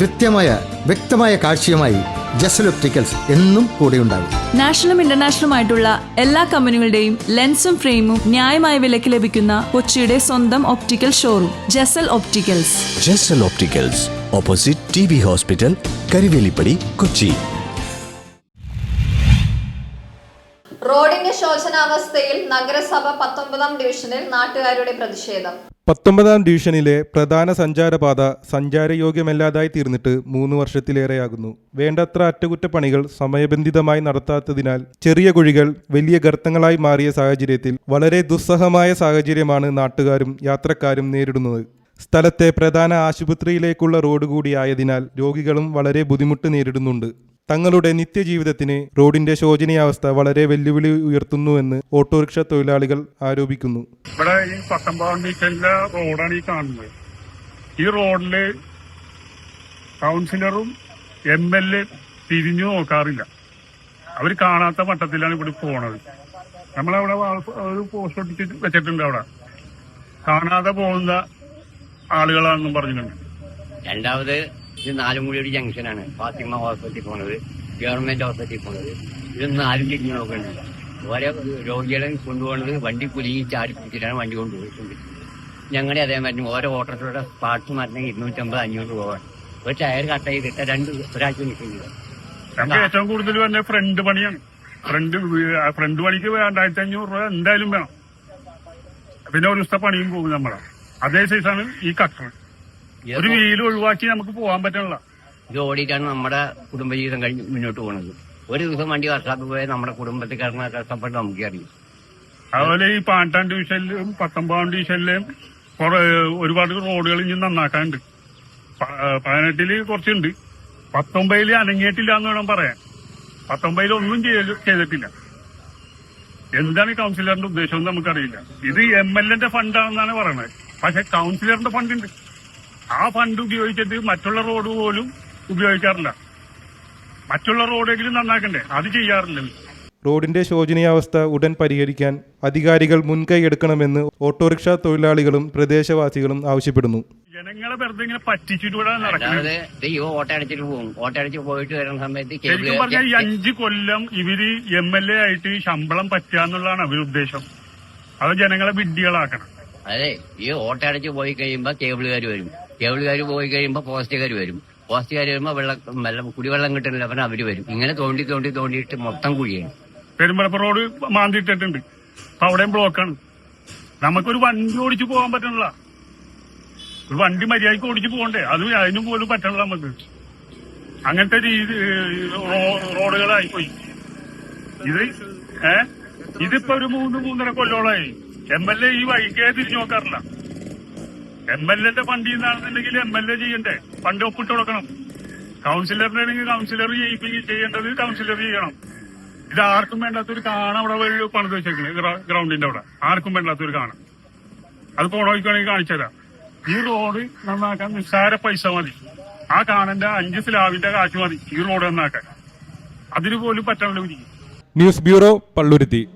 കൃത്യമായ വ്യക്തമായ കാഴ്ചയുമായി ജസൽ ഒപ്റ്റിക്കൽസ് എന്നും കൂടെയുണ്ടാകും നാഷണലും ഇന്റർനാഷണലും ആയിട്ടുള്ള എല്ലാ കമ്പനികളുടെയും ലെൻസും ഫ്രെയിമും ന്യായമായ വിലയ്ക്ക് ലഭിക്കുന്ന കൊച്ചിയുടെ സ്വന്തം optical showroom Jasal opticals. Jasal opticals opposite T B hospital Karivelippady Kochi. റോഡിന്റെ ശോചനാവസ്ഥയിൽ നഗരസഭ പത്തൊമ്പതാം ഡിവിഷനിൽ നാട്ടുകാരുടെ പ്രതിഷേധം. പത്തൊമ്പതാം ഡിവിഷനിലെ പ്രധാന സഞ്ചാരപാത സഞ്ചാരയോഗ്യമല്ലാതായി തീർന്നിട്ട് മൂന്ന് വർഷത്തിലേറെയാകുന്നു. വേണ്ടത്ര അറ്റകുറ്റപ്പണികൾ സമയബന്ധിതമായി നടത്താത്തതിനാൽ ചെറിയ കുഴികൾ വലിയ ഗർത്തങ്ങളായി മാറിയ സാഹചര്യത്തിൽ വളരെ ദുസ്സഹമായ സാഹചര്യമാണ് നാട്ടുകാരും യാത്രക്കാരും നേരിടുന്നത്. സ്ഥലത്തെ പ്രധാന ആശുപത്രിയിലേക്കുള്ള റോഡ് കൂടിയായതിനാൽ രോഗികളും വളരെ ബുദ്ധിമുട്ട് നേരിടുന്നുണ്ട്. തങ്ങളുടെ നിത്യജീവിതത്തിന് റോഡിന്റെ ശോചനീയാവസ്ഥ വളരെ വെല്ലുവിളി ഉയർത്തുന്നുവെന്ന് ഓട്ടോറിക്ഷ തൊഴിലാളികൾ ആരോപിക്കുന്നു. ഇവിടെ ഈ ഡിവിഷനിലെ റോഡാണ് ഈ കാണുന്നത്. ഈ റോഡിൽ കൗൺസിലറും എം എൽ എ തിരിഞ്ഞു നോക്കാറില്ല. അവർ കാണാത്ത മട്ടത്തിലാണ് ഇവിടെ പോണത്. നമ്മളവിടെ ഒരു പോസ്റ്റ് ഒട്ടിച്ച് വെച്ചിട്ടുണ്ട് അവിടെ. കാണാതെ പോകുന്ന ആളുകളാണെന്നും പറഞ്ഞിട്ടുണ്ട്. രണ്ടാമത് ഇത് നാലുമുടിയുടെ ജംഗ്ഷനാണ് ഫാത്തിമ ഹോസ്പിറ്റലിൽ പോണത് ഗവൺമെന്റ് ഹോസ്പിറ്റലിൽ പോണത്. ഇതൊന്നും ആരും തിരിഞ്ഞു നോക്കുന്നില്ല ഓരോ രോഗികളെ കൊണ്ടുപോകുന്നത് വണ്ടി കുലുങ്ങി ചാടി പിടിച്ചിട്ടാണ് വണ്ടി കൊണ്ടുപോയിട്ടുണ്ട് ഞങ്ങളുടെ അതേമാതിരി ഓരോ ഓട്ടോറിക്ഷയുടെ പാർട്സ് മാറ്റണമെങ്കിൽ ഇരുന്നൂറ്റമ്പത് അഞ്ഞൂറ് രൂപ വേണം. ഒരു ടയർ കട്ട് ചെയ്തിട്ട് രണ്ട് ഒരാഴ്ച നിൽക്കുന്നില്ല. നമുക്ക് ഏറ്റവും കൂടുതൽ തന്നെ ഫ്രണ്ട് പണിയാണ്. ഫ്രണ്ട് ഫ്രണ്ട് പണിക്ക് രണ്ടായിരത്തി അഞ്ഞൂറ് രൂപ എന്തായാലും വേണം. പിന്നെ ഒരു ദിവസത്തെ പണിയും പോകും നമ്മളെ. അതേ സൈസാണ് ഈ കട്ടർ ഒരു വീൽ ഒഴിവാക്കി നമുക്ക് പോകാൻ പറ്റണല്ല. ഇത് ഓടിയിട്ടാണ് നമ്മുടെ കുടുംബജീവിതം കഴിഞ്ഞ് മുന്നോട്ട് പോകുന്നത്. ഒരു ദിവസം വണ്ടി വർഷാപ്പ് പോയാൽ നമ്മുടെ കുടുംബത്തിൽ കിടന്ന കഷ്ടപ്പെട്ട് നമുക്ക് അറിയാം. അതുപോലെ ഈ പാണ്ടാം ഡിവിഷനിലും പത്തൊമ്പതാം ഡിവിഷനിലും ഒരുപാട് റോഡുകൾ ഇനി നന്നാക്കാനുണ്ട്. പതിനെട്ടിൽ കുറച്ചുണ്ട്. പത്തൊമ്പതിൽ അനങ്ങിയിട്ടില്ല എന്ന് വേണം പറയാൻ. പത്തൊമ്പതിൽ ഒന്നും ചെയ്തിട്ടില്ല. എന്താണ് ഈ കൗൺസിലറിന്റെ ഉദ്ദേശം എന്ന് നമുക്കറിയില്ല. ഇത് എം എൽ എന്റെ ഫണ്ടാണെന്നാണ് പറയുന്നത്. പക്ഷെ കൗൺസിലറിന്റെ ഫണ്ട് ഉണ്ട്. ആ ഫണ്ട് ഉപയോഗിച്ചിട്ട് മറ്റുള്ള റോഡ് പോലും ഉപയോഗിക്കാറില്ല. മറ്റുള്ള റോഡെങ്കിലും നന്നാക്കണ്ടേ? അത് ചെയ്യാറില്ല റോഡിന്റെ ശോചനീയാവസ്ഥ ഉടൻ പരിഹരിക്കാൻ അധികാരികൾ മുൻകൈ എടുക്കണമെന്ന് ഓട്ടോറിക്ഷ തൊഴിലാളികളും പ്രദേശവാസികളും ആവശ്യപ്പെടുന്നു. ജനങ്ങളെ വെറുതെ ഇങ്ങനെ നടക്കുന്നത് അല്ലാതെ ഈ ഓട്ട അടിച്ചിട്ട് പോകും ഓട്ട അടിച്ച് പോയിട്ട് വരുന്ന സമയത്ത് ശരിക്കും പറഞ്ഞാൽ ഈ അഞ്ച് കൊല്ലം ഇവർ എം എൽ എ ആയിട്ട് ശമ്പളം പറ്റാന്നുള്ളതാണ് അവരുടെ ഉദ്ദേശം. അത് ജനങ്ങളെ വിഡ്ഢികളാക്കണം. അതെ ഈ ഓട്ടടിച്ച് പോയി കഴിയുമ്പോ കേബിളുകാർ വരും. കേബിളുകാർ പോയി കഴിയുമ്പോൾ പോസ്റ്റുകാർ വരും. പോസ്റ്റുകാർ വരുമ്പോൾ വെള്ളം വെള്ളം കുടിവെള്ളം കിട്ടുന്നില്ല പറഞ്ഞാൽ അവർ വരും. ഇങ്ങനെ തോണ്ടി തോണ്ടി തോണ്ടിയിട്ട് മൊത്തം കുഴിയാണ്. പെരുമ്പളപ്പ് റോഡ് മാന്തിയിട്ടിട്ടുണ്ട്. അപ്പൊ അവിടെയും ബ്ലോക്കാണ്. നമുക്കൊരു വണ്ടി ഓടിച്ചു പോകാൻ പറ്റണില്ല. ഒരു വണ്ടി മര്യാദയ്ക്ക് ഓടിച്ചു പോകണ്ടേ? അത് അതിനും പോലും പറ്റണില്ല നമുക്ക്. അങ്ങനത്തെ രീതി റോഡുകളായിപ്പോയി ഇത് ഏ? ഇതിപ്പോ ഒരു മൂന്ന് മൂന്നര കൊല്ലോളായി. എം എൽ എ ഈ വഴിക്കേ തിരിഞ്ഞു നോക്കാറില്ല. എം എൽ എന്റെ ഫണ്ടിൽ നിന്നാണെന്നുണ്ടെങ്കിൽ എം എൽ എ ചെയ്യണ്ടേ? ഫണ്ട് ഒപ്പിട്ട് കൊടുക്കണം. കൗൺസിലറിന്റെ ആണെങ്കിൽ കൗൺസിലർ ചെയ്യിപ്പിക്കുകയും ചെയ്യേണ്ടത് കൗൺസിലർ ചെയ്യണം. ഇത് ആർക്കും വേണ്ടാത്തൊരു കാണ അവിടെ ഒരു പണിത് വെച്ചേക്കുന്നത് ഗ്രൗണ്ടിന്റെ അവിടെ. ആർക്കും വേണ്ടാത്തൊരു കാണ. അത് പോണോയ്ക്കാണെങ്കിൽ കാണിച്ചുതരാം ഈ റോഡ് നന്നാക്കാൻ നിസ്സാര പൈസ മതി. ആ കാണന്റെ അഞ്ച് സ്ലാവിന്റെ കാശ് മതി ഈ റോഡ് നന്നാക്കാൻ. അതിന് പോലും പറ്റാനുള്ള ന്യൂസ് ബ്യൂറോ പള്ളുരുത്തി.